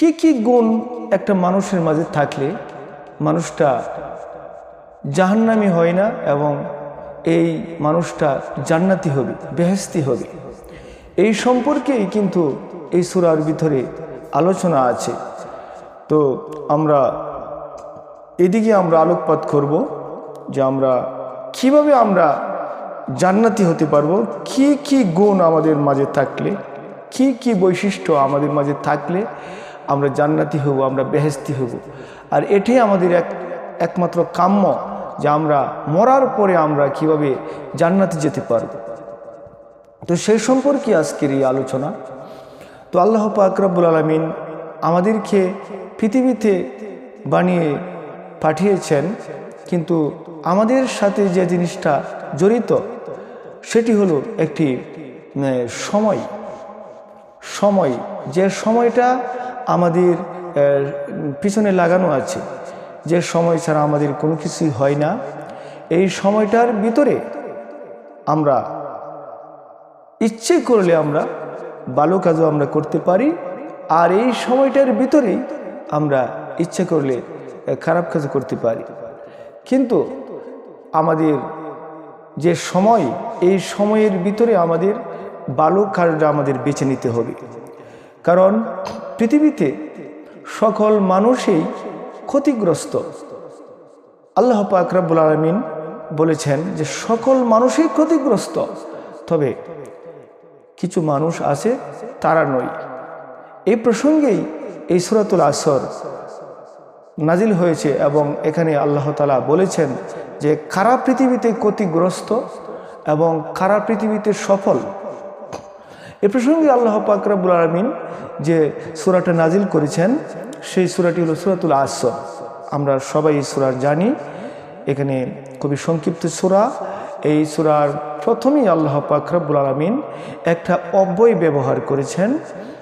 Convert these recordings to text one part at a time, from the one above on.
কি কি গুণ একটা মানুষের মাঝে থাকলে মানুষটা জাহান্নামি হয় না এবং এই মানুষটা জান্নাতি হবে বেহেস্তি হবে? এই সম্পর্কেই কিন্তু এই সুরার ভিতরে আলোচনা আছে। তো আমরা এদিকে আমরা আলোকপাত করব যে আমরা কীভাবে আমরা জান্নাতি হতে পারব, কি কি গুণ আমাদের মাঝে থাকলে, কি কি বৈশিষ্ট্য আমাদের মাঝে থাকলে আমরা জান্নাতি হব, আমরা বেহেস্তি হব। আর এটাই আমাদের এক, একমাত্র কাম্য যে আমরা মরার পরে আমরা কীভাবে জান্নাতে যেতে পারব। তো সেই সম্পর্কে আজকের এই আলোচনা। তো আল্লাহ পাকরাবুল আলমিন আমাদেরকে পৃথিবীতে বানিয়ে পাঠিয়েছেন, কিন্তু আমাদের সাথে যে জিনিসটা জড়িত, সেটি হলো একটি সময়। সময়, যে সময়টা আমাদের পিছনে লাগানো আছে যে সময় ছাড়া আমাদের কোনো কিছুই হয় না। এই সময়টার ভিতরে আমরা ইচ্ছে করলে আমরা ভালো কাজও আমরা করতে পারি, আর এই সময়টার ভিতরেই আমরা ইচ্ছে করলে খারাপ কাজ করতে পারি। কিন্তু আমাদের যে সময়, এই সময়ের ভিতরে আমাদের ভালো কাজটা আমাদের বেছে নিতে হবে। কারণ পৃথিবীতে সকল মানুষই ক্ষতিগ্রস্ত। আল্লাহ আকরাবুল আলমিন বলেছেন যে সকল মানুষই ক্ষতিগ্রস্ত, তবে কিছু মানুষ আছে তারা নয় এই প্রসঙ্গেই এই সুরাতুল আসর নাজিল হয়েছে এবং এখানে আল্লাহ তালা বলেছেন যে খারাপ পৃথিবীতে ক্ষতিগ্রস্ত এবং খারাপ পৃথিবীতে সফল এ প্রসঙ্গে আল্লাহ পাকরাবুল আলমিন যে সুরাটা নাজিল করেছেন, সেই সুরাটি হলো সুরাতুল আসর। আমরা সবাই এই সুরার জানি। এখানে খুবই সংক্ষিপ্ত সুরা। এই সুরার প্রথমেই আল্লাহ পাকরাবুল আলমিন একটা অব্যয় ব্যবহার করেছেন।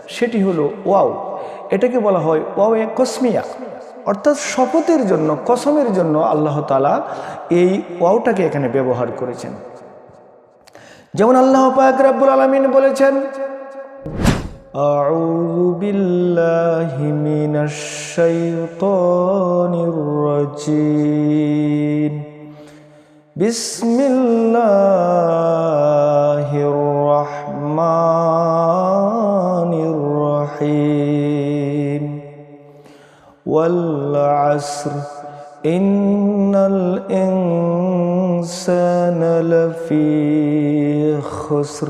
সেটি হলো ওয়াও। এটাকে বলা হয় ওয়াও এ কসমিয়া। অর্থাৎ শপথের জন্য, কসমের জন্য আল্লাহ তালা এই ওয়াওটাকে এখানে ব্যবহার করেছেন। যেমন আল্লাহ পাক রাব্বুল আলামিন বলেছেন أعوذ بالله من الشيطان الرجيم بسم الله الرحمن الرحيم والعصر إن الإنسان لفي خسر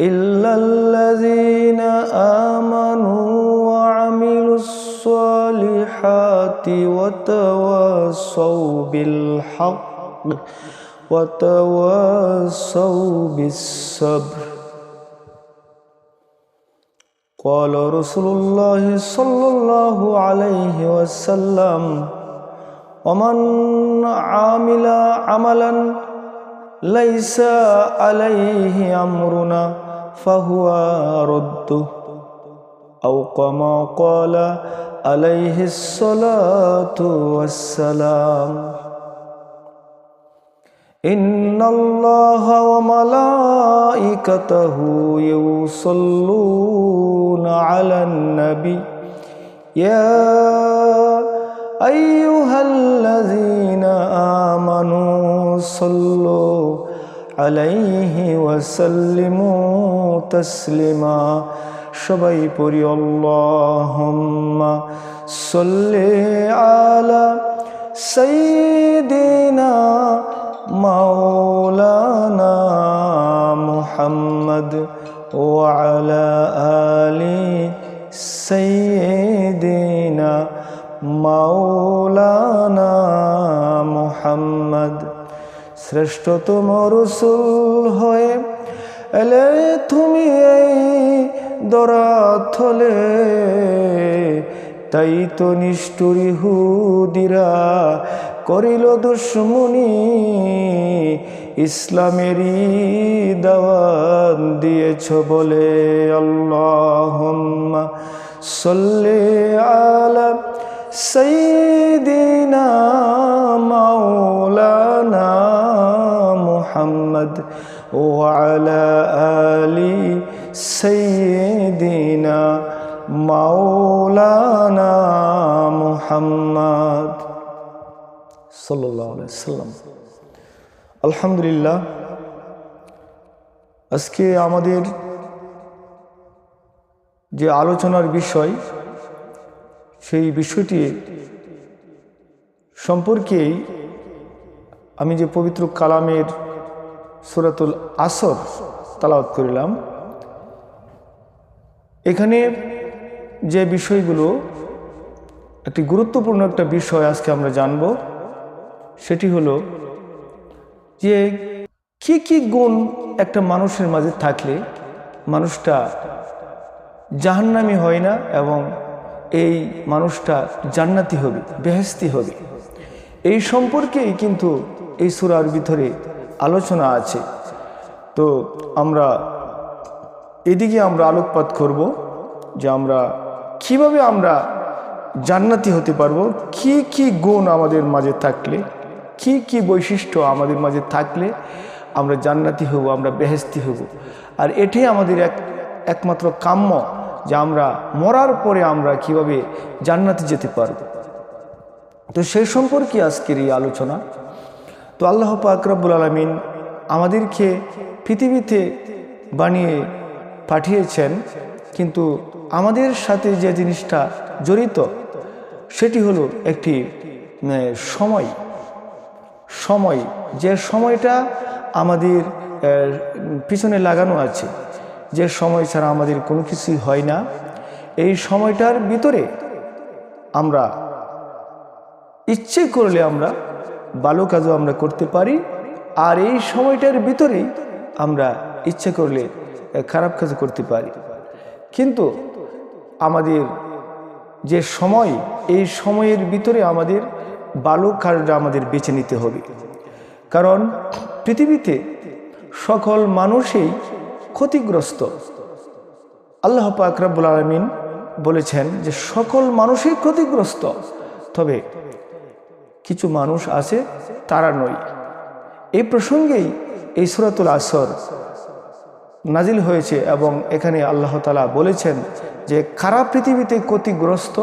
إلا الذين آمنوا وعملوا الصالحات وتواصوا بالحق وتواصوا بالصبر. قال رسول الله صلى الله عليه وسلم ومن عامل عملا ليس عليه أمرنا فهو رد. أو كما قال عليه الصلاة والسلام إن الله وملائكته يصلون على النبي. يا أيها الذين آمنوا صلوا عليه وسلموا تسليما شبي بري اللهم صل على سيدنا مولانا محمد وعلى آل سيدنا মাওলানা মুহাম্মদ। শ্রেষ্ঠতম রসুল হয়ে এলে তুমি এই দরাথলে। তাই তো নিষ্ঠুরি হুদিরা করিল দুশ্মনী। ইসলামেরই দাওয়াত দিয়েছ বলে আল্লাহ সল্লে আলা سيدنا مولانا محمد وعلى آل سيدنا মাওলানা মুহাম্মদ সাল্লাল্লাহু আলাইহি সাল্লাম আলহামদুলিল্লাহ আজকে আমাদের যে আলোচনার বিষয় সেই বিষয়টি সম্পর্কেই আমি যে পবিত্র কালামের সুরাতুল আসর তালাওয়াত করিলাম, এখানে যে বিষয়গুলো একটি গুরুত্বপূর্ণ একটা বিষয় আজকে আমরা জানব, সেটি হলো যে কি কি গুণ একটা মানুষের মাঝে থাকলে মানুষটা জাহান্নামি হয় না এবং এই মানুষটা জান্নাতি হবে বেহেস্তি হবে। এই সম্পর্কেই কিন্তু এই সুরার ভিতরে আলোচনা আছে। তো আমরা এদিকে আমরা আলোকপাত করব যে আমরা কীভাবে আমরা জান্নাতি হতে পারব, কি কি গুণ আমাদের মাঝে থাকলে, কি কি বৈশিষ্ট্য আমাদের মাঝে থাকলে আমরা জান্নাতি হব, আমরা বেহেস্তি হব। আর এটাই আমাদের এক, একমাত্র কাম্য যে আমরা মরার পরে আমরা কীভাবে জান্নাতে যেতে পারব। তো সেই সম্পর্কে আজকের এই আলোচনা। তো আল্লাহ পাক রব্বুল আলমিন আমাদেরকে পৃথিবীতে বানিয়ে পাঠিয়েছেন, কিন্তু আমাদের সাথে যে জিনিসটা জড়িত, সেটি হলো একটি সময়। সময়, যে সময়টা আমাদের পিছনে লাগানো আছে। যে সময় ছাড়া আমাদের কোনো কিছুই হয় না, এই সময়টার ভিতরে আমরা ইচ্ছে করলে আমরা ভালো কাজও আমরা করতে পারি, আর এই সময়টার ভিতরেই আমরা ইচ্ছে করলে খারাপ কাজও করতে পারি। কিন্তু আমাদের যে সময়, এই সময়ের ভিতরে আমাদের ভালো কাজটা আমাদের বেছে নিতে হবে। কারণ পৃথিবীতে সকল মানুষই ক্ষতিগ্রস্ত। আল্লাহ পাক রব্বুল আলমিন বলেছেন যে সকল মানুষই ক্ষতিগ্রস্ত, তবে কিছু মানুষ আছে তারা নয় এই প্রসঙ্গেই এই সুরাতুল আসর নাজিল হয়েছে এবং এখানে আল্লাহ তালা বলেছেন যে খারাপ পৃথিবীতে ক্ষতিগ্রস্ত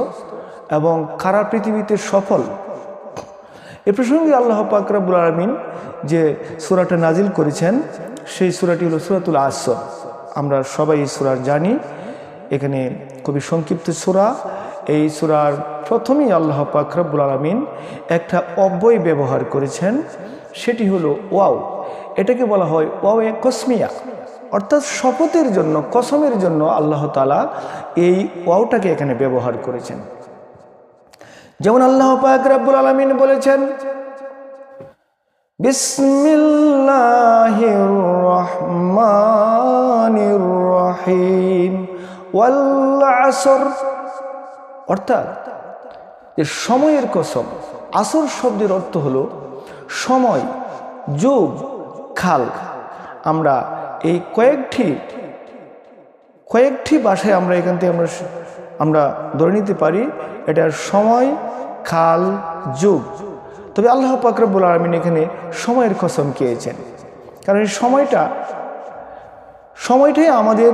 এবং খারাপ পৃথিবীতে সফল। এ প্রসঙ্গে আল্লাহ পাকরাবুল আলমিন যে সুরাটা নাজিল করেছেন সেই সুরাটি হলো সুরাতুল আসর। আমরা সবাই এই সুরার জানি। এখানে খুবই সংক্ষিপ্ত সুরা। এই সুরার প্রথমেই আল্লাহ পাকরাবুল আলমিন একটা অব্যয় ব্যবহার করেছেন। সেটি হলো ওয়াও। এটাকে বলা হয় ওয়াও এ কসমিয়া। অর্থাৎ শপথের জন্য, কসমের জন্য আল্লাহ তালা এই ওয়াওটাকে এখানে ব্যবহার করেছেন। যেমন আল্লাহ পাক রাব্বুল আলামিন বলেছেন, বিসমিল্লাহির আসর অর্থাৎ যে সময়ের কসম। আসর শব্দের অর্থ হলো সময়, যোগ, খাল। আমরা এই কয়েকটি কয়েকটি বাসায় আমরা এখান থেকে আমরা আমরা ধরে নিতে পারি এটার সময়, খাল, যুগ। তবে আল্লাহ পাকরবুল আলমিন এখানে সময়ের কসম খেয়েছেন। কারণ এই সময়টা, সময়টাই আমাদের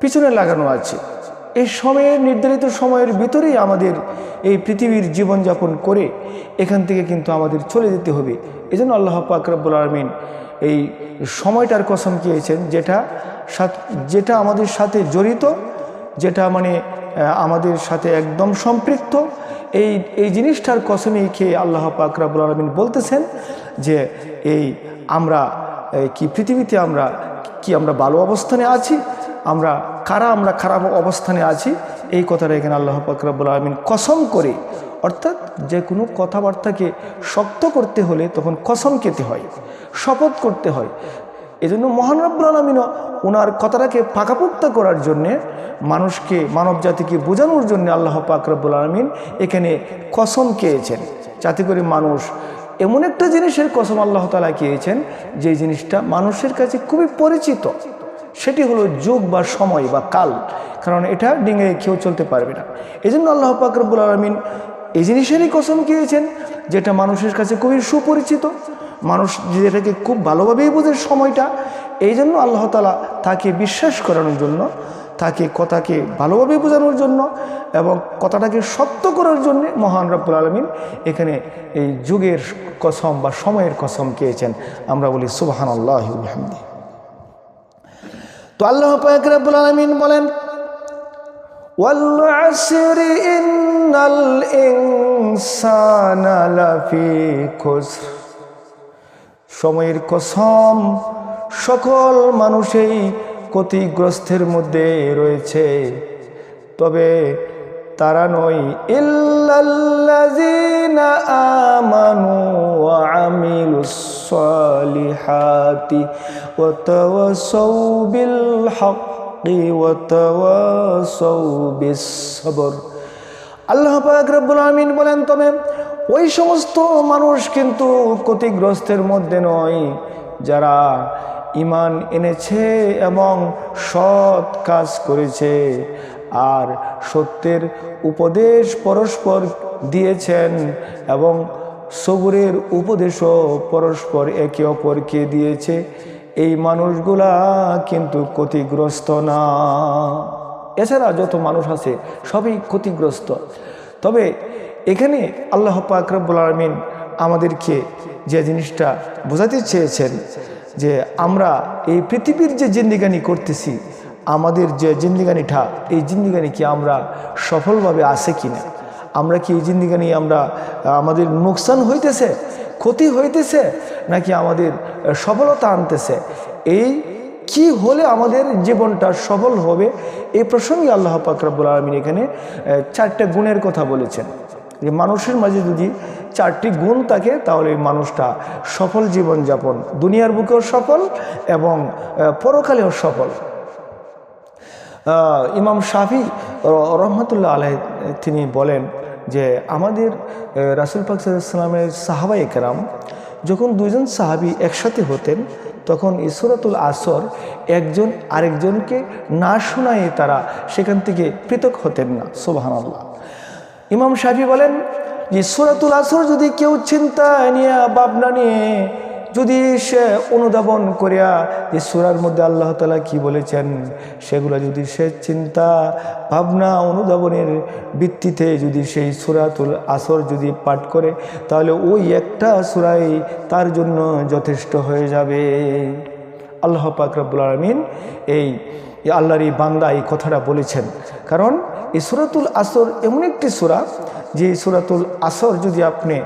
পিছনে লাগানো আছে। এই সময়ের নির্ধারিত সময়ের ভিতরেই আমাদের এই পৃথিবীর জীবনযাপন করে এখান থেকে কিন্তু আমাদের চলে যেতে হবে। এই জন্য আল্লাহ পাকরবুল আলমিন এই সময়টার কসম খেয়েছেন, যেটা যেটা আমাদের সাথে জড়িত, যেটা মানে আমাদের সাথে একদম সম্পৃক্ত, এই এই জিনিসটার কসমই খেয়ে আল্লাহ পাকরাবুল আলমিন বলতেছেন যে, এই আমরা কি পৃথিবীতে আমরা, কি আমরা ভালো অবস্থানে আছি আমরা কারা আমরা খারাপ অবস্থানে আছি, এই কথাটা এখানে আল্লাহ পাকরাবুল আলমিন কসম করে, অর্থাৎ যে কোনো কথাবার্তাকে শক্ত করতে হলে তখন কসম খেতে হয়, শপথ করতে হয়। এজন্য মহান রব্বুল আলমিনও ওনার কথাটাকে পাকাপোক্ত করার জন্যে, মানুষকে মানব জাতিকে বোঝানোর জন্য আল্লাহ পাক আলমিন এখানে কসম খেয়েছেন। যাতে করে মানুষ এমন একটা জিনিসের কসম আল্লাহ তালা খেয়েছেন, যে জিনিসটা মানুষের কাছে খুবই পরিচিত। সেটি হলো যুগ বা সময় বা কাল। কারণ এটা ডিঙে কেউ চলতে পারবে না। এই জন্য আল্লাহ পাক রব্বুল আলমিন এই জিনিসেরই কসম খেয়েছেন, যেটা মানুষের কাছে খুবই সুপরিচিত। মানুষ যেটাকে খুব ভালোভাবেই বোঝে সময়টা এই জন্য আল্লাহ তালা তাকে বিশ্বাস করানোর জন্য, তাকে কথাকে ভালোভাবে বোঝানোর জন্য এবং কথাটাকে সত্য করার জন্য মহান রব্বুল আলমিন এখানে এই যুগের কসম বা সময়ের কসম খেয়েছেন। আমরা বলি সুবাহান আল্লাহ তো আল্লাহ পাক রব্বুল আলমিন বলেন والعسر إن الإنسان لفي خسر সময়ের কসম সকল মানুষই ক্ষতিগ্রস্তের মধ্যে রয়েছে তবে তারা নয় ইল্লাল্লাযীনা আমানু বিল হাক্কি ওয়া তাওয়াসাউ আল্লাহ পাক রব্বুল আমিন বলেন, তবে ওই সমস্ত মানুষ কিন্তু ক্ষতিগ্রস্তের মধ্যে নয়, যারা ইমান এনেছে এবং সৎ কাজ করেছে আর সত্যের উপদেশ পরস্পর দিয়েছেন এবং সবুরের উপদেশও পরস্পর একে অপরকে দিয়েছে। এই মানুষগুলা কিন্তু ক্ষতিগ্রস্ত না। এছাড়া যত মানুষ আছে, সবই ক্ষতিগ্রস্ত। তবে এখানে আল্লাহ পাক রব্বুল আলমিন আমাদেরকে যে জিনিসটা বোঝাতে চেয়েছেন, যে আমরা এই পৃথিবীর যে জিন্দিগানি করতেছি, আমাদের যে জিন্দিগানিটা, এই জিন্দিগানি কি আমরা সফলভাবে আছে কি না আমরা কি এই জিন্দিগানি আমরা আমাদের নোকসান হইতেছে? ক্ষতি হইতেছে? নাকি আমাদের সফলতা আনতেছে? এই কি হলে আমাদের জীবনটা সফল হবে? এই প্রসঙ্গে আল্লাহ পাকরাবুল আলমিন এখানে চারটে গুণের কথা বলেছেন। যে মানুষের মাঝে যদি চারটি গুণ থাকে, তাহলে এই মানুষটা সফল জীবনযাপন, দুনিয়ার বুকেও সফল এবং পরকালেও সফল। ইমাম শাফি রহমতুল্লাহ আলহ তিনি বলেন যে আমাদের রাসুল পাক সাল্লামের সাহাবা একরাম যখন দুজন সাহাবি একসাথে হতেন, তখন ইসরাতুল আসর একজন আরেকজনকে না শোনায় তারা সেখান থেকে পৃথক হতেন না। সোবাহান আল্লাহ ইমাম সাহেবী বলেন যে সুরাতুল আসর যদি কেউ চিন্তা নিয়ে, ভাবনা নিয়ে যদি সে অনুধাবন করিয়া যে সুরার মধ্যে আল্লাহ তালা কি বলেছেন, সেগুলো যদি সে চিন্তা, ভাবনা, অনুধাবনের ভিত্তিতে যদি সেই সুরাতুল আসর যদি পাঠ করে, তাহলে ওই একটা সুরাই তার জন্য যথেষ্ট হয়ে যাবে। আল্লাহ পাক রব্বুল আলমিন এই আল্লাহর এই বান্দা এই কথাটা বলেছেন। কারণ এই সুরাতুল আসর এমন একটি সুরা যে সুরাতুল আসর যদি আপনি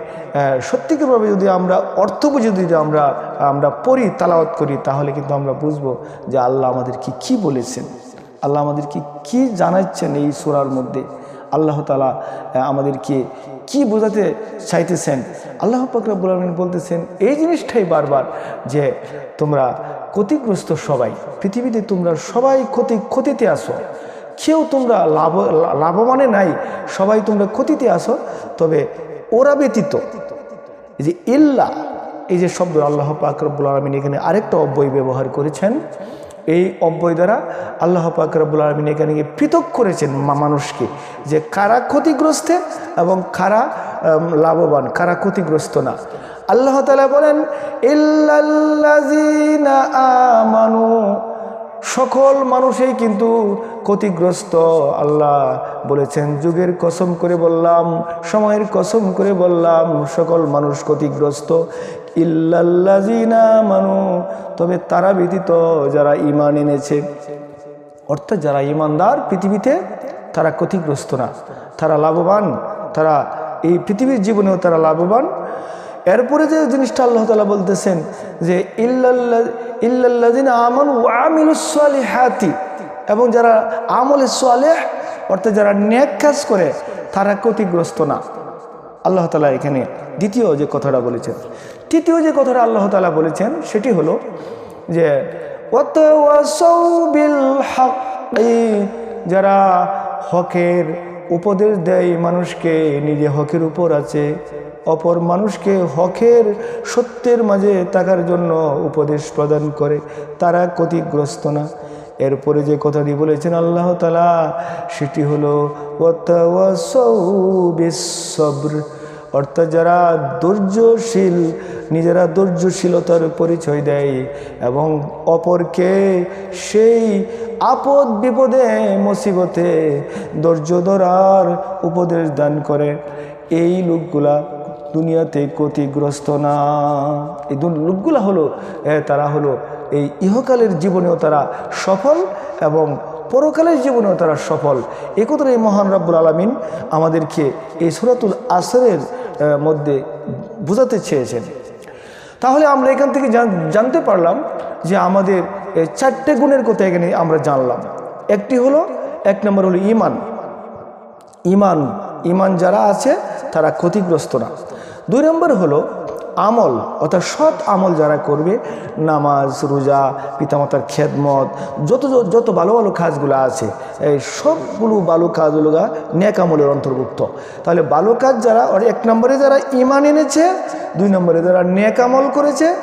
সত্যিকারভাবে যদি আমরা অর্থ বুঝে যদি আমরা আমরা পড়ি, তালাওয়াত করি, তাহলে কিন্তু আমরা বুঝব যে আল্লাহ আমাদেরকে কি বলেছেন। আল্লাহ আমাদেরকে কি জানাচ্ছেন এই সুরার মধ্যে? আল্লাহ তালা আমাদেরকে কি বোঝাতে চাইতেছেন? আল্লাহ পাকরাবুল আলমিন বলতেছেন, এই জিনিসটাই বারবার যে তোমরা ক্ষতিগ্রস্ত সবাই, পৃথিবীতে তোমরা সবাই ক্ষতি, ক্ষতিতে আসো কেউ তোমরা লাভ, লাভবানে নাই, সবাই তোমরা ক্ষতিতে আসো তবে ওরা ব্যতীত যে ইল্লা, এই যে শব্দ আল্লাহ পাকরবুল আলমিন এখানে আরেকটা অব্যয় ব্যবহার করেছেন। এই অব্যয় দ্বারা আল্লাহ পাকরবুল আলমিন এখানে গিয়ে পৃথক করেছেন মানুষকে, যে কারা ক্ষতিগ্রস্তে এবং কারা লাভবান, কারা ক্ষতিগ্রস্ত না। আল্লাহ তালা বলেন, ইল্লাল্লাযীনা আমানু সকল মানুষই কিন্তু ক্ষতিগ্রস্ত। আল্লাহ বলেছেন, যুগের কসম করে বললাম, সময়ের কসম করে বললাম, সকল মানুষ ক্ষতিগ্রস্ত। ইল্লাল্লাজিনা মানু তবে তারা ব্যতীত যারা ইমান এনেছে, অর্থাৎ যারা ইমানদার পৃথিবীতে তারা ক্ষতিগ্রস্ত না। তারা লাভবান, তারা এই পৃথিবীর জীবনেও তারা লাভবান। এরপরে যে জিনিসটা আল্লাহ তালা বলতেছেন যে ইল্লাল্লাদিন আমন হাতি এবং যারা আমল সোয়ালেহ অর্থাৎ যারা ন্যাক কাজ করে, তারা ক্ষতিগ্রস্ত না। আল্লাহ তালা এখানে দ্বিতীয় যে কথাটা বলেছেন, তৃতীয় যে কথাটা আল্লাহ তালা বলেছেন, সেটি হলো যে যারা হকের উপদেশ দেয় মানুষকে, নিজে হকের উপর আছে। অপর মানুষকে হকের সত্যের মাঝে থাকার জন্য উপদেশ প্রদান করে। তারা ক্ষতিগ্রস্ত না। এরপরে যে কথাটি বলেছেন আল্লাহ তালা সেটি হলো অর্থাৎ যারা ধৈর্যশীল, নিজেরা ধৈর্যশীলতার পরিচয় দেয় এবং অপরকে সেই আপদ বিপদে, মুসিবতে ধৈর্য ধরার উপদেশ দান করে। এই লোকগুলা দুনিয়াতে ক্ষতিগ্রস্ত না। এই লোকগুলা হলো তারা হলো এই ইহকালের জীবনেও তারা সফল এবং পরকালের জীবনেও তারা সফল। এ কথাটা এই মহান রব্বুল আলমিন আমাদেরকে এই সুরাতুল আসরের মধ্যে বোঝাতে চেয়েছেন। তাহলে আমরা এখান থেকে জান- জানতে পারলাম যে আমাদের চারটে গুণের কথা এখানে আমরা জানলাম। একটি হলো, এক নম্বর হলো ইমান। ইমান ইমান যারা আছে তারা ক্ষতিগ্রস্ত না। দুই নম্বর হলো আমল, অর্থাৎ সৎ আমল যারা করবে, নামাজ, রোজা, পিতামাতার খেদমত, যত যত- ভালো ভালো কাজগুলো আছে, এই সবগুলো ভালো কাজগুলো নেক আমলের অন্তর্ভুক্ত। তাহলে ভালো কাজ যারা এক নম্বরে যারা ইমান এনেছে, দুই নম্বরে যারা নেক আমল করেছে,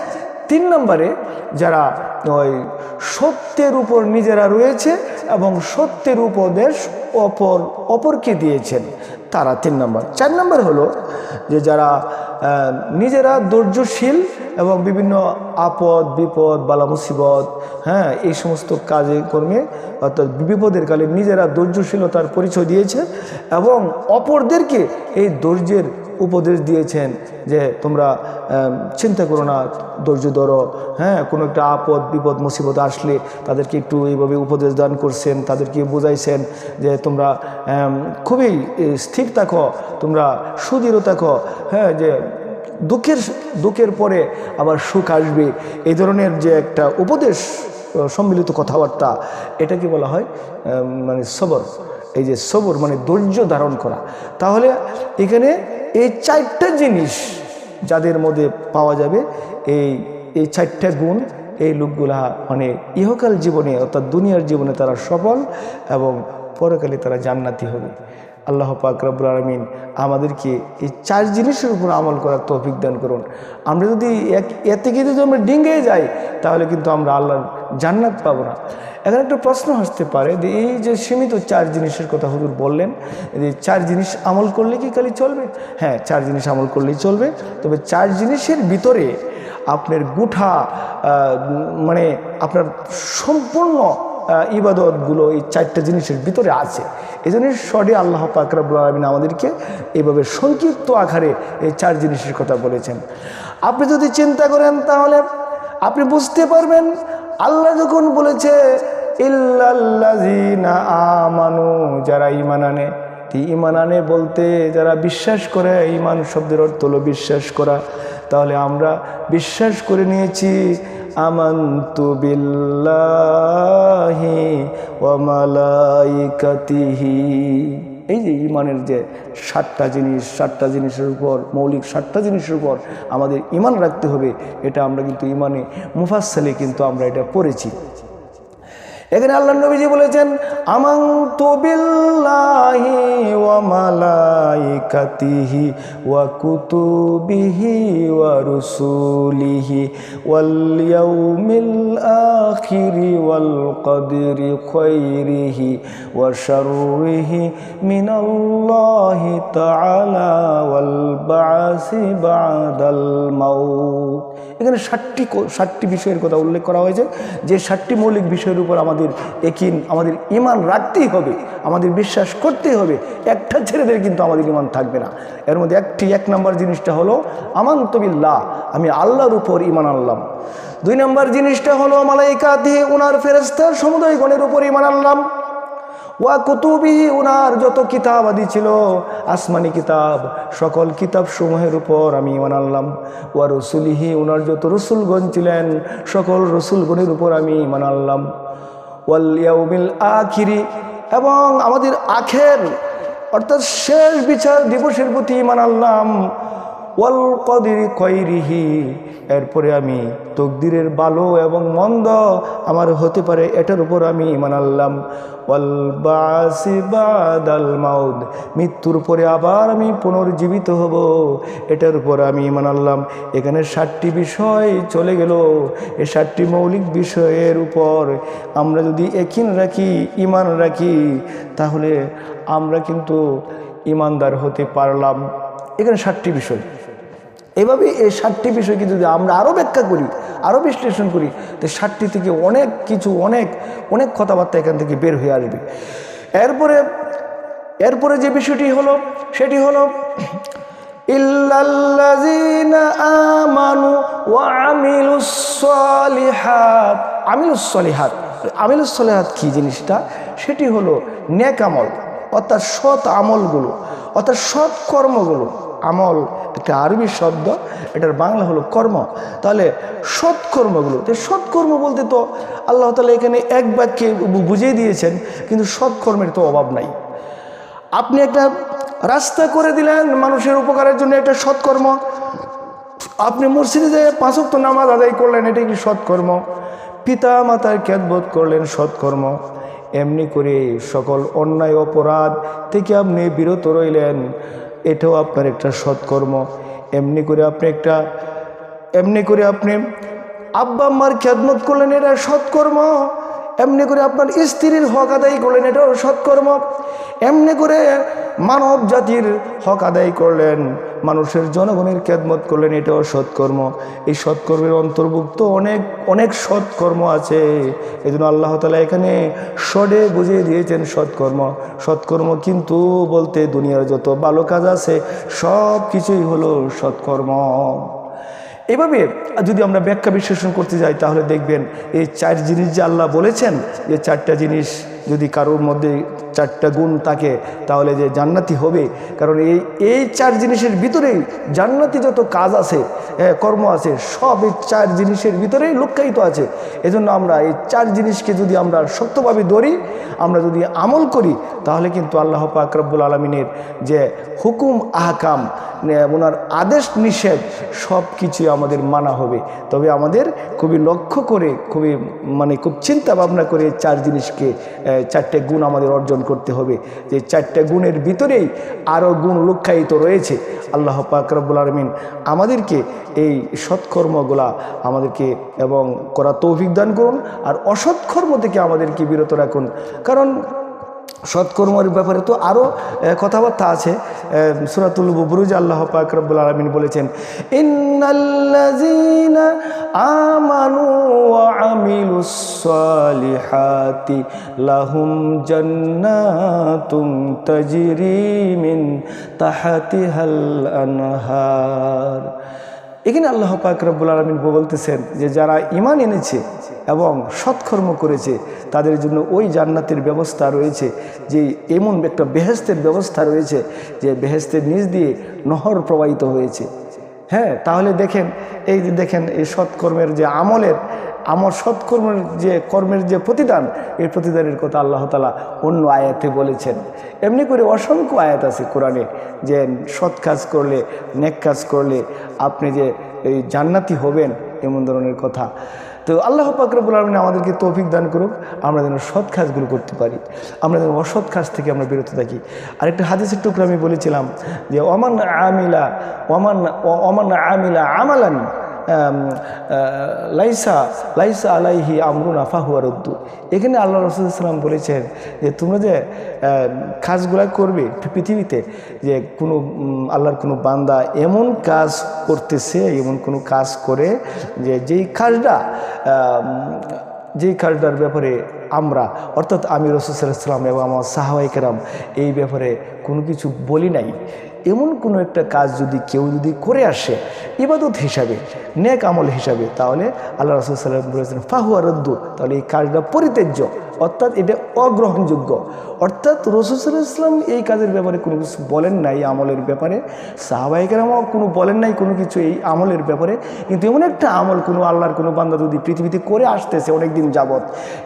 তিন নম্বরে যারা ওই সত্যের উপর নিজেরা রয়েছে এবং সত্যের উপদেশ অপর, অপরকে দিয়েছেন। তারা তিন নম্বর। চার নম্বর হলো যে যারা নিজেরা ধৈর্যশীল এবং বিভিন্ন আপদ, বিপদ, বালা মুসিবত হ্যাঁ এই সমস্ত কাজে, কর্মে, অর্থাৎ বিপদের কালে নিজেরা ধৈর্যশীলতার পরিচয় দিয়েছে এবং অপরদেরকে এই ধৈর্যের উপদেশ দিয়েছেন যে তোমরা চিন্তা করো না, ধৈর্য ধরো হ্যাঁ কোনো একটা আপদ, বিপদ, মুসিবত আসলে তাদেরকে একটু এইভাবে উপদেশ দান করছেন, তাদেরকে বোঝাইছেন যে তোমরা খুবই স্থির থাকো, তোমরা সুদৃঢ় থাকো হ্যাঁ যে দুঃখের দুঃখের পরে আবার সুখ আসবে। এই ধরনের যে একটা উপদেশ সম্মিলিত কথাবার্তা, এটাকে বলা হয় মানে সবর। এই যে সবর মানে ধৈর্য ধারণ করা। তাহলে এখানে এই চারটা জিনিস যাদের মধ্যে পাওয়া যাবে, এই এই চারটা গুণ, এই লোকগুলা মানে ইহকাল জীবনে অর্থাৎ দুনিয়ার জীবনে তারা সফল এবং পরকালে তারা জান্নাতি হবে। আল্লাহ পাক রব্বুল আলমিন আমাদেরকে এই চার জিনিসের উপর আমল করার তৌফিক দান করুন। আমরা যদি এক এ থেকে যদি আমরা ডিঙ্গে যাই, তাহলে কিন্তু আমরা আল্লাহর জান্নাত পাবো না। এখন একটা প্রশ্ন আসতে পারে যে এই যে সীমিত চার জিনিসের কথা হুজুর বললেন, যে চার জিনিস আমল করলে কি খালি চলবে? হ্যাঁ চার জিনিস আমল করলেই চলবে। তবে চার জিনিসের ভিতরে আপনার গুঠা মানে আপনার সম্পূর্ণ ইবাদতগুলো এই চারটা জিনিসের ভিতরে আছে। এই জন্য শর্টে আল্লাহ পাকরাবুল আলমিন আমাদেরকে এইভাবে সংক্ষিপ্ত আকারে এই চার জিনিসের কথা বলেছেন। আপনি যদি চিন্তা করেন তাহলে আপনি বুঝতে পারবেন, আল্লাহ যখন বলেছে, ইল্লাল্লাযীনা আমানু যারা ইমান আনে ইমান আনে বলতে যারা বিশ্বাস করে ইমান শব্দের অর্থ হলো বিশ্বাস করা। তাহলে আমরা বিশ্বাস করে নিয়েছি বিল্লাহি ওয়া মালাইকাতিহি। এই যে ইমানের যে সাতটা জিনিস, সাতটা জিনিসের উপর, মৌলিক সাতটা জিনিসের উপর আমাদের ইমান রাখতে হবে, এটা আমরা কিন্তু ইমানে মুফাসলে কিন্তু আমরা এটা পড়েছি। এখানে আল্লাহ নবীজি বলেছেন, আমান্তু বিল্লাহি ওয়া মালাইকাতিহি ওয়া কুতুবিহি ওয়া রুসুলিহি ওয়াল আখিরি ওয়াল কদরি খাইরিহি ওয়া শাররিহি মিনাল্লাহি তাআলা ওয়াল বাসি বাদাল মাউত। এখানে ষাটটি ষাটটি বিষয়ের কথা উল্লেখ করা হয়েছে। যে ষাটটি মৌলিক বিষয়ের উপর আমাদের একিন আমাদের ইমান রাখতেই হবে, আমাদের বিশ্বাস করতেই হবে, একটা ছেলেদের কিন্তু আমাদের ইমান থাকবে না। এর মধ্যে একটি, এক নম্বর জিনিসটা হলো আমান্তবিল্লাহ আমি আল্লাহর উপর ইমান আনলাম। দুই নম্বর জিনিসটা হলো, মালাইকা দিয়ে ওনার ফেরেস্তার সমুদয় গণের উপর ইমান আনলাম। ওয়া কুতুবিহি, উনার যত কিতাব আদি ছিল, আসমানি কিতাব, সকল কিতাব সমূহের উপর আমি ইমান আনলাম ওয়া রসুলিহি, উনার যত রসুলগণ ছিলেন, সকল রসুলগণের উপর আমি ইমান আনলাম ওয়াল ইয়াউমিল আখিরি, এবং আমাদের আখের, অর্থাৎ শেষ বিচার দিবসের প্রতি ইমান আনলাম ওয়াল কদির কয়রিহি এরপরে আমি তকদিরের ভালো এবং মন্দ আমার হতে পারে এটার উপর আমি ইমান আনলাম। ওয়াল মাউদ, মৃত্যুর পরে আবার আমি পুনর্জীবিত হব, এটার উপর আমি ইমান আনলাম। এখানে ষাটটি বিষয় চলে গেল। এই ষাটটি মৌলিক বিষয়ের উপর আমরা যদি একিন রাখি ইমান রাখি, তাহলে আমরা কিন্তু ইমানদার হতে পারলাম। এখানে ষাটটি বিষয়। এভাবে এই ষাটটি বিষয়কে যদি আমরা আরও ব্যাখ্যা করি আরও বিশ্লেষণ করি, তো ষাটটি থেকে অনেক কিছু, অনেক অনেক কথাবার্তা এখান থেকে বের হয়ে আসবে। এরপরে এরপরে যে বিষয়টি হলো, সেটি হলো আমানু ওয়া আমিলুস সালিহাত। আমিলুস সালিহাত আমিলুস সালিহাত কি জিনিসটা? সেটি হলো নেক আমল, অর্থাৎ সৎ আমলগুলো, অর্থাৎ সৎ কর্মগুলো। আমল একটা আরবি শব্দ, এটার বাংলা হলো কর্ম। তাহলে সৎকর্মগুলো তো সৎকর্ম বলতে তো আল্লাহ তালা এখানে এক বাক্যে বুঝিয়ে দিয়েছেন, কিন্তু সৎকর্মের তো অভাব নাই। আপনি একটা রাস্তা করে দিলেন মানুষের উপকারের জন্য একটা সৎকর্ম, আপনি মসজিদে যে পাঁচক্ত নামাজ আদায় করলেন, এটা কি সৎকর্ম? পিতা মাতার খ্যাতবোধ করলেন সৎকর্ম। এমনি করে সকল অন্যায়, অপরাধ থেকে আপনি বিরত রইলেন। এটাও আপনার একটা সৎকর্ম। এমনি করে আপনি একটা, এমনি করে আপনি আব্বা আম্মার খ্যাতমত করলেন এটা সৎকর্ম। এমনি করে আপনার স্ত্রীর হক আদায় করলেন, এটাও সৎকর্ম। এমনি করে মানব জাতির হক আদায় করলেন। মানুষের জনগণের খেদমত করলেন, এটাও সৎকর্ম। এই সৎকর্মের অন্তর্ভুক্ত অনেক অনেক সৎকর্ম আছে। এই জন্য আল্লাহ তালা এখানে সডে বুঝিয়ে দিয়েছেন সৎকর্ম। সৎকর্ম কিন্তু বলতে দুনিয়ার যত ভালো কাজ আছে, সব কিছুই হলো সৎকর্ম। এভাবে যদি আমরা ব্যাখ্যা বিশ্লেষণ করতে যাই, তাহলে দেখবেন এই চার জিনিস যে আল্লাহ বলেছেন যে চারটা জিনিস যদি কারোর মধ্যে চারটা গুণ তাকে, তাহলে যে জান্নাতি হবে। কারণ এই এই চার জিনিসের ভিতরেই জান্নাতি যত কাজ আছে কর্ম আছে, সব এই চার জিনিসের ভিতরেই লুক্কায়িত আছে। এজন্য আমরা এই চার জিনিসকে যদি আমরা শক্তভাবে ধরি, আমরা যদি আমল করি, তাহলে কিন্তু আল্লাহ পাক আলমিনের যে হুকুম, আহকাম ওনার আদেশ, নিষেধ সব কিছুই আমাদের মানা হবে। তবে আমাদের খুবই লক্ষ্য করে, খুবই মানে খুব চিন্তা ভাবনা করে চার জিনিসকে চারটে গুণ আমাদের অর্জন করতে হবে। যে চারটে গুণের ভিতরেই আরও গুণ লক্ষায়িত রয়েছে। আল্লাহ পাক আলমিন আমাদেরকে এই সৎকর্মগুলা আমাদেরকে এবং করা তৌফিক দান করুন আর অসৎকর্ম থেকে আমাদেরকে বিরত রাখুন। কারণ সৎকর্মের ব্যাপারে তো আরও কথাবার্তা আছে। সুরাতুল বুরুজ আল্লাহ পাক রব্বুল আলমিন বলেছেন, ইন্নাল্লাযীনা আমানু ওয়া আমিলুস সালিহাতি লাহুম জান্নাতুম তাজরি মিন তাহাতিহাল আনহার। এখানে আল্লাহ পাক রব্বুল আলমিন বলতেছেন যে, যারা ইমান এনেছে এবং সৎকর্ম করেছে, তাদের জন্য ওই জান্নাতের ব্যবস্থা রয়েছে, যে এমন একটা বেহেস্তের ব্যবস্থা রয়েছে, যে বেহেস্তের নিচ দিয়ে নহর প্রবাহিত হয়েছে। হ্যাঁ তাহলে দেখেন, এই যে দেখেন, এই সৎকর্মের যে আমলের, আমার সৎকর্মের যে কর্মের যে প্রতিদান, এই প্রতিদানের কথা আল্লাহ তালা অন্য আয়াতে বলেছেন। এমনি করে অসংখ্য আয়াত আছে কোরআনে, যে সৎ কাজ করলে, নেক কাজ করলে আপনি যে এই জান্নাতি হবেন, এমন ধরনের কথা। তো আল্লাহ পাকরবুল আলমিন আমাদেরকে তৌফিক দান করুক, আমরা যেন সৎ কাজগুলো করতে পারি, আমরা যেন অসৎ কাজ থেকে আমরা বিরত থাকি। আরেকটা হাদিসের টুকরা আমি বলেছিলাম যে অমান আমিলা অমান অমান আমিলা আমালান লাইসা লাইসা আলাইহি আমরুনা ফাহুয়ারদ্দু এখানে আল্লাহ রসুলাম বলেছেন যে তোমরা যে কাজগুলা করবে পৃথিবীতে, যে কোনো আল্লাহর কোনো বান্দা এমন কাজ করতেছে, এমন কোনো কাজ করে যে যেই কাজটা যেই কাজটার ব্যাপারে আমরা, অর্থাৎ আমি রসুলাম এবং আমার সাহাবাইকেরাম এই ব্যাপারে কোনো কিছু বলি নাই। এমন কোনো একটা কাজ যদি কেউ যদি করে আসে, ইবাদত হিসাবে, নেক আমল হিসাবে, তাহলে আল্লাহ রসুল সাল্লাম বলেছেন, ফাহুয়া রদ্দু তাহলে এই কাজটা পরিত্যাজ্য। অর্থাৎ এটা অগ্রহণযোগ্য। অর্থাৎ রসুল ইসলাম এই কাজের ব্যাপারে কোনো কিছু বলেন নাই আমলের ব্যাপারে। সাহাবাহিকেরামও কোনো বলেন নাই কোনো কিছু এই আমলের ব্যাপারে। কিন্তু এমন একটা আমল কোনো আল্লাহর কোনো বান্দা যদি পৃথিবীতে করে আসতেছে অনেক দিন যাবৎ,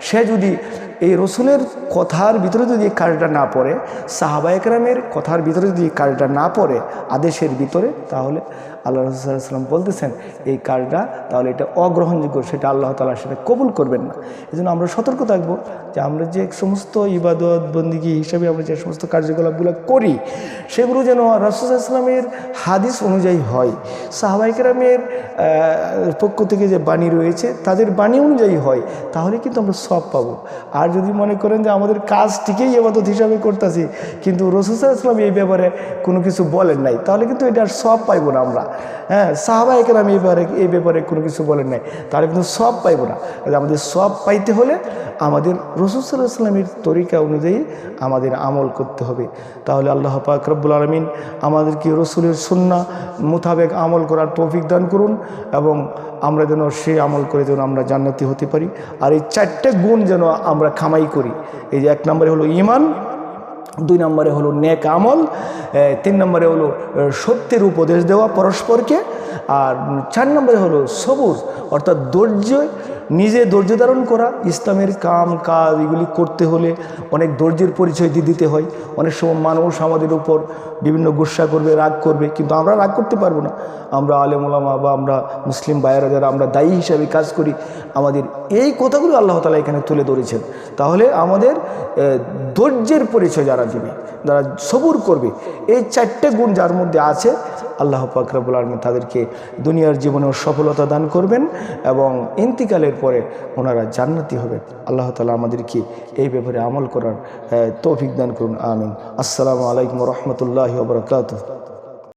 সে যদি এই রসুলের কথার ভিতরে যদি এই কাজটা না পড়ে সাহাবাহিকেরামের কথার ভিতরে যদি এই কাজটা না পড়ে আদেশের ভিতরে তাহলে আল্লাহ রসুলাম বলতেছেন, এই কাজটা তাহলে এটা অগ্রহণযোগ্য, সেটা আল্লাহ তালা সেটা কবুল করবেন না। এই জন্য আমরা সতর্ক থাকব যে আমরা যে সমস্ত ইবাদত বন্দিগি হিসাবে আমরা যে সমস্ত কার্যকলাপগুলো করি, সেগুলো যেন রসুলামের হাদিস অনুযায়ী হয়। সাহাবাইকেরামের পক্ষ থেকে যে বাণী রয়েছে, তাদের বাণী অনুযায়ী হয়, তাহলে কিন্তু আমরা সব পাবো। আর যদি মনে করেন যে আমাদের কাজটিকেই এবাদত হিসাবে করতেছি, কিন্তু রসুসাল্লাম এই ব্যাপারে কোনো কিছু বলেন নাই, তাহলে কিন্তু এটার সব পাইব না আমরা। হ্যাঁ সাহাবাহিকেরাম এই ব্যাপারে এই ব্যাপারে কোনো কিছু বলেন নাই। তাহলে কিন্তু সব পাইবো না। আমাদের সব পাইতে হলে আমাদের রসুসাল্লাহ সাল্লামের তরিকা অনুযায়ী আমাদের আমল করতে হবে। তাহলে আল্লাহ পাক রব্বুল আলমিন আমাদেরকে রসুলের সুন্না মোতাবেক আমল করার তৌফিক দান করুন এবং আমরা যেন সেই আমল করে যেন আমরা জান্নাতি হতে পারি। আর এই চারটে গুণ যেন আমরা খামাই করি। এই যে এক নম্বরে হলো ইমান দুই নম্বরে হলো নেক আমল তিন নম্বরে হলো সত্যের উপদেশ দেওয়া পরস্পরকে, আর চার নম্বরে হলো সবুজ, অর্থাৎ ধৈর্য নিজে ধৈর্য ধারণ করা, ইসলামের কাম, কাজ এগুলি করতে হলে অনেক ধৈর্যের পরিচয় দিয়ে দিতে হয়। অনেক সময় মানুষ আমাদের উপর বিভিন্ন গুসা করবে, রাগ করবে, কিন্তু আমরা রাগ করতে পারব না। আমরা আলেমুলামা বা আমরা মুসলিম ভাইয়েরা যারা আমরা দায়ী হিসাবে কাজ করি, আমাদের এই কথাগুলো আল্লাহ তালা এখানে তুলে ধরেছেন। তাহলে আমাদের ধৈর্যের পরিচয় যারা দিবে, যারা সবুর করবে, এই চারটে গুণ যার মধ্যে আছে আল্লাহ পাকরাবুল আলম তাদেরকে দুনিয়ার জীবনেও সফলতা দান করবেন এবং ইন্তিকালের পরে ওনারা জান্নাতি হবেন। আল্লাহ তালা আমাদেরকে এই ব্যাপারে আমল করার তৌফিক দান করুন। আমিন। আসসালামু আলাইকুম রহমতুল্লাহ বরকাত